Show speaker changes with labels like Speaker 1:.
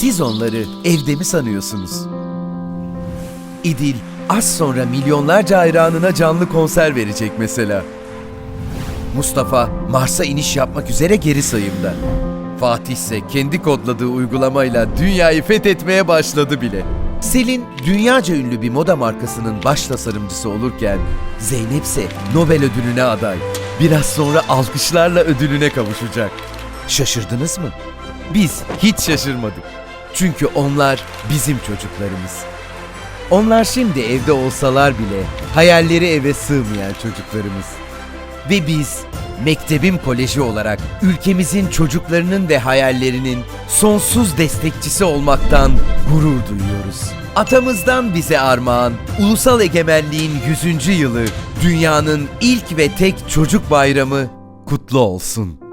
Speaker 1: Siz onları evde mi sanıyorsunuz? İdil az sonra milyonlarca hayranına canlı konser verecek mesela. Mustafa Mars'a iniş yapmak üzere geri sayımda. Fatih ise kendi kodladığı uygulamayla dünyayı fethetmeye başladı bile. Selin dünyaca ünlü bir moda markasının baş tasarımcısı olurken Zeynep ise Nobel ödülüne aday. Biraz sonra alkışlarla ödülüne kavuşacak. Şaşırdınız mı? Biz hiç şaşırmadık. Çünkü onlar bizim çocuklarımız. Onlar şimdi evde olsalar bile hayalleri eve sığmayan çocuklarımız. Ve biz Mektebim Koleji olarak ülkemizin çocuklarının ve hayallerinin sonsuz destekçisi olmaktan gurur duyuyoruz. Atamızdan bize armağan, ulusal egemenliğin 100. yılı, dünyanın ilk ve tek çocuk bayramı kutlu olsun.